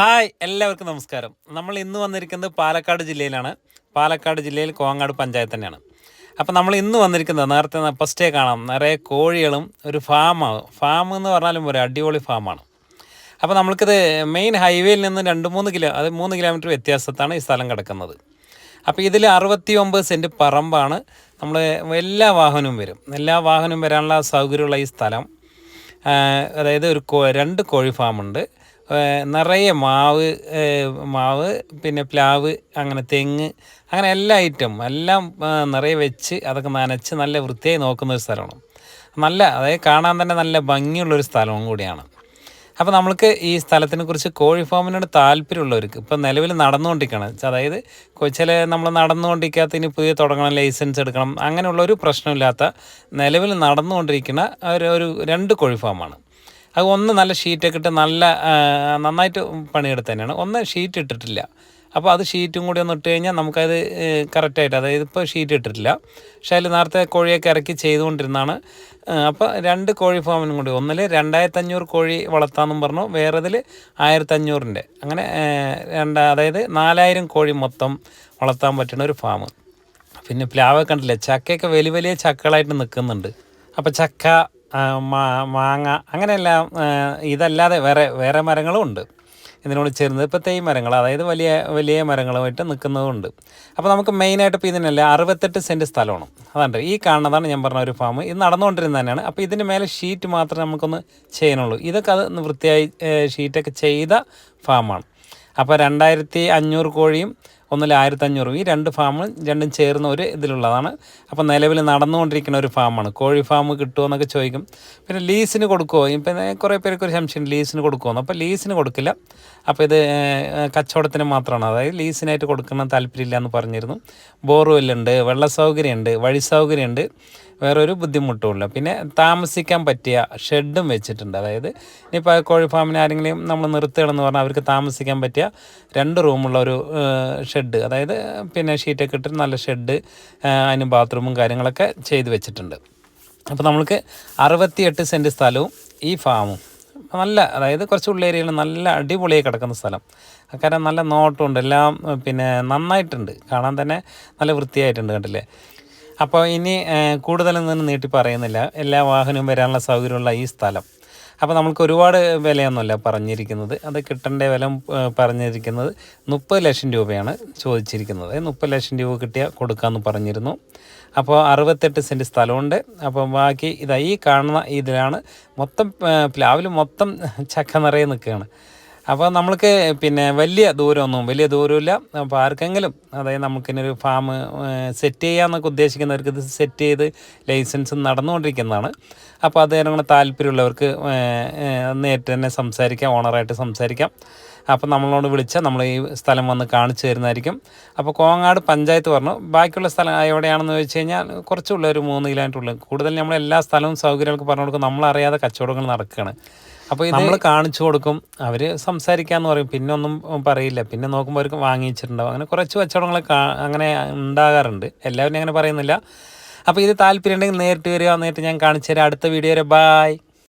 Hi എല്ലാവർക്കും നമസ്കാരം. നമ്മൾ ഇന്ന് വന്നിരിക്കുന്നത് പാലക്കാട് ജില്ലയിലാണ്. പാലക്കാട് ജില്ലയിൽ കോങ്ങാട് പഞ്ചായത്ത് തന്നെയാണ്. അപ്പോൾ നമ്മൾ ഇന്ന് വന്നിരിക്കുന്നത് നേരത്തെ ഫസ്റ്റേ കാണാം. നിറയെ കോഴികളും ഒരു ഫാമാണ് ഫാം എന്ന് പറഞ്ഞാലും ഒരു അടിപൊളി ഫാമാണ് അപ്പോൾ നമ്മൾക്കിത് മെയിൻ ഹൈവേയിൽ നിന്ന് രണ്ട് മൂന്ന് കിലോ അത് മൂന്ന് കിലോമീറ്റർ വ്യത്യാസത്താണ് ഈ സ്ഥലം കിടക്കുന്നത്. അപ്പോൾ ഇതിൽ അറുപത്തി ഒമ്പത് സെന്റ് പറമ്പാണ്. നമ്മൾ എല്ലാ വാഹനവും വരും. എല്ലാ വാഹനവും വരാനുള്ള സൗകര്യമുള്ള ഈ സ്ഥലം. അതായത് ഒരു രണ്ട് കോഴി ഫാമുണ്ട് നിറയെ മാവ് മാവ് പിന്നെ പ്ലാവ് അങ്ങനെ തെങ്ങ് അങ്ങനെ എല്ലാ ഐറ്റം എല്ലാം നിറയെ വെച്ച് അതൊക്കെ നനച്ച് നല്ല വൃത്തിയായി നോക്കുന്ന ഒരു സ്ഥലമാണ്. നല്ല അതായത് കാണാൻ തന്നെ നല്ല ഭംഗിയുള്ളൊരു സ്ഥലവും കൂടിയാണ്. അപ്പോൾ നമ്മൾക്ക് ഈ സ്ഥലത്തിനെ കുറിച്ച് കോഴി ഫാമിനോട് താല്പര്യമുള്ളവർക്ക് ഇപ്പം നിലവിൽ നടന്നുകൊണ്ടിരിക്കുകയാണ് അതായത് ചില നമ്മൾ നടന്നുകൊണ്ടിരിക്കാത്ത ഇനി പുതിയ തുടങ്ങണം ലൈസൻസ് എടുക്കണം അങ്ങനെയുള്ള ഒരു പ്രശ്നമില്ലാത്ത നിലവിൽ നടന്നുകൊണ്ടിരിക്കുന്ന ഒരു ഒരു രണ്ട് കോഴി ഫാമാണ് അത് ഒന്ന് നല്ല ഷീറ്റൊക്കെ ഇട്ട് നല്ല നന്നായിട്ട് പണിയെടുത്ത് തന്നെയാണ് ഒന്ന് ഷീറ്റ് ഇട്ടിട്ടില്ല. അപ്പോൾ അത് ഷീറ്റും കൂടി ഒന്ന് ഇട്ട് കഴിഞ്ഞാൽ നമുക്കത് കറക്റ്റായിട്ട് അതായത് ഇപ്പോൾ ഷീറ്റ് ഇട്ടിട്ടില്ല. പക്ഷേ അതിൽ നേരത്തെ കോഴിയൊക്കെ ഇറക്കി ചെയ്തുകൊണ്ടിരുന്നതാണ്. അപ്പോൾ രണ്ട് കോഴി ഫാമിനും കൂടി ഒന്നിൽ രണ്ടായിരത്തഞ്ഞൂറ് കോഴി വളർത്താമെന്നും പറഞ്ഞു വേറെതിൽ ആയിരത്തഞ്ഞൂറിന്റെ അങ്ങനെ രണ്ട് അതായത് നാലായിരം കോഴി മൊത്തം വളർത്താൻ പറ്റുന്ന ഒരു ഫാം പിന്നെ പ്ലാവ് കണ്ടില്ലേ ചക്കയൊക്കെ വലിയ വലിയ ചക്കകളായിട്ട് നിൽക്കുന്നുണ്ട് അപ്പോൾ ചക്ക മാങ്ങ അങ്ങനെയെല്ലാം ഇതല്ലാതെ വേറെ വേറെ മരങ്ങളും ഉണ്ട്. ഇതിനോട് ചേർന്ന് ഇപ്പോൾ തേയ് മരങ്ങൾ അതായത് വലിയ വലിയ മരങ്ങളുമായിട്ട് നിൽക്കുന്നതുണ്ട് അപ്പോൾ നമുക്ക് മെയിനായിട്ട് ഇപ്പോൾ ഇതിനല്ല അറുപത്തെട്ട് സെന്റ് സ്ഥലമാണ്. അതാണ് ഈ കാണുന്നതാണ് ഞാൻ പറഞ്ഞ ഒരു ഫാം ഇത് നടന്നുകൊണ്ടിരുന്നത് തന്നെയാണ്. അപ്പോൾ ഇതിന് മേലെ ഷീറ്റ് മാത്രമേ നമുക്കൊന്ന് ചെയ്യാനുള്ളൂ. ഇതൊക്കെ അത് വൃത്തിയായി ഷീറ്റൊക്കെ ചെയ്ത ഫാമാണ് അപ്പോൾ രണ്ടായിരത്തി അഞ്ഞൂറ് കോഴിയും ഒന്നിൽ ആയിരത്തി അഞ്ഞൂറും ഈ രണ്ട് ഫാമും രണ്ടും ചേർന്ന ഒരു ഇതിലുള്ളതാണ്. അപ്പോൾ നിലവിൽ നടന്നുകൊണ്ടിരിക്കുന്ന ഒരു ഫാമാണ് കോഴി ഫാം കിട്ടുമോ എന്നൊക്കെ ചോദിക്കും. പിന്നെ ലീസിന് കൊടുക്കുമോ ഇപ്പം കുറേ പേർക്ക് ഒരു സംശയം ലീസിന് കൊടുക്കുമോ അപ്പോൾ ലീസിന് കൊടുക്കില്ല. അപ്പോൾ ഇത് കച്ചവടത്തിന് മാത്രമാണ്. അതായത് ലീസിനായിട്ട് കൊടുക്കണം താല്പര്യമില്ല എന്ന് പറഞ്ഞിരുന്നു. ബോർവെല്ലുണ്ട് വെള്ള സൗകര്യമുണ്ട് വഴി സൗകര്യമുണ്ട് വേറൊരു ബുദ്ധിമുട്ടുമില്ല. പിന്നെ താമസിക്കാൻ പറ്റിയ ഷെഡും വെച്ചിട്ടുണ്ട്. അതായത് ഇനിയിപ്പോൾ കോഴി ഫാമിന് ആരെങ്കിലും നമ്മൾ നിർത്തുകയാണെന്ന് പറഞ്ഞാൽ അവർക്ക് താമസിക്കാൻ പറ്റിയ രണ്ട് റൂമുള്ള ഒരു ഷെഡ് അതായത് പിന്നെ ഷീറ്റൊക്കെ ഇട്ട് നല്ല ഷെഡ് അതിന് ബാത്റൂമും കാര്യങ്ങളൊക്കെ ചെയ്ത് വെച്ചിട്ടുണ്ട്. അപ്പോൾ നമ്മൾക്ക് അറുപത്തിയെട്ട് സെന്റ് സ്ഥലവും ഈ ഫാമും. നല്ല അതായത് കുറച്ച് ഉള്ളേരിയയിൽ നല്ല അടിപൊളിയായി കിടക്കുന്ന സ്ഥലം. കാരണം നല്ല നോട്ടമുണ്ട്. എല്ലാം പിന്നെ നന്നായിട്ടുണ്ട്. കാണാൻ തന്നെ നല്ല വൃത്തിയായിട്ടുണ്ട് കണ്ടില്ലേ? അപ്പോൾ ഇനി കൂടുതലൊന്നും നീട്ടി പറയുന്നില്ല. എല്ലാ വാഹനവും വരാനുള്ള സൗകര്യമുള്ള ഈ സ്ഥലം. അപ്പോൾ നമുക്ക് ഒരുപാട് വിലയൊന്നുമല്ല പറഞ്ഞിരിക്കുന്നത്. അത് കിട്ടേണ്ട വില പറഞ്ഞിരിക്കുന്നത് മുപ്പത് ലക്ഷം രൂപയാണ് ചോദിച്ചിരിക്കുന്നത്. മുപ്പത് ലക്ഷം രൂപ കിട്ടിയാൽ കൊടുക്കാമെന്ന് പറഞ്ഞിരുന്നു. അപ്പോൾ അറുപത്തെട്ട് സെന്റ് സ്ഥലമുണ്ട്. അപ്പോൾ ബാക്കി ഇതാ ഈ കാണുന്ന ഇതിലാണ് മൊത്തം പ്ലാവിൽ മൊത്തം ചക്ക നിറയെ നിൽക്കുകയാണ്. അപ്പോൾ നമ്മൾക്ക് പിന്നെ വലിയ ദൂരമൊന്നും വലിയ ദൂരമില്ല അപ്പോൾ ആർക്കെങ്കിലും അതായത് നമുക്കിനൊരു ഫാം സെറ്റ് ചെയ്യാമെന്നൊക്കെ ഉദ്ദേശിക്കുന്നവർക്ക് ഇത് സെറ്റ് ചെയ്ത് ലൈസൻസ് നടന്നുകൊണ്ടിരിക്കുന്നതാണ്. അപ്പോൾ അത് അങ്ങനെ താല്പര്യമുള്ളവർക്ക് നേരിട്ട് തന്നെ സംസാരിക്കാം ഓണറായിട്ട് സംസാരിക്കാം. അപ്പോൾ നമ്മളോട് വിളിച്ചാൽ നമ്മൾ ഈ സ്ഥലം വന്ന് കാണിച്ചു തരുന്നതായിരിക്കും. അപ്പോൾ കോങ്ങാട് പഞ്ചായത്ത് പറഞ്ഞു ബാക്കിയുള്ള സ്ഥലം എവിടെയാണെന്ന് ചോദിച്ചു കഴിഞ്ഞാൽ കുറച്ചുള്ള ഒരു മൂന്ന് കിലോമീറ്റർ ഉള്ളു കൂടുതൽ നമ്മൾ എല്ലാ സ്ഥലവും സൗകര്യങ്ങൾക്ക് പറഞ്ഞു കൊടുക്കും. നമ്മളറിയാതെ കച്ചവടങ്ങൾ നടക്കുകയാണ്. അപ്പോൾ നമ്മൾ കാണിച്ചു കൊടുക്കും അവർ സംസാരിക്കാന്ന് പറയും പിന്നെ ഒന്നും പറയില്ല. പിന്നെ നോക്കുമ്പോൾ അവർക്ക് വാങ്ങിച്ചിട്ടുണ്ടാവും അങ്ങനെ കുറച്ച് കച്ചവടങ്ങൾ അങ്ങനെ ഉണ്ടാകാറുണ്ട്. എല്ലാവരും അങ്ങനെ പറയുന്നില്ല. അപ്പോൾ ഇത് താല്പര്യം ഉണ്ടെങ്കിൽ നേരിട്ട് വരിക നേരിട്ട് ഞാൻ കാണിച്ചു തരാം. അടുത്ത വീഡിയോ വരെ ബായ്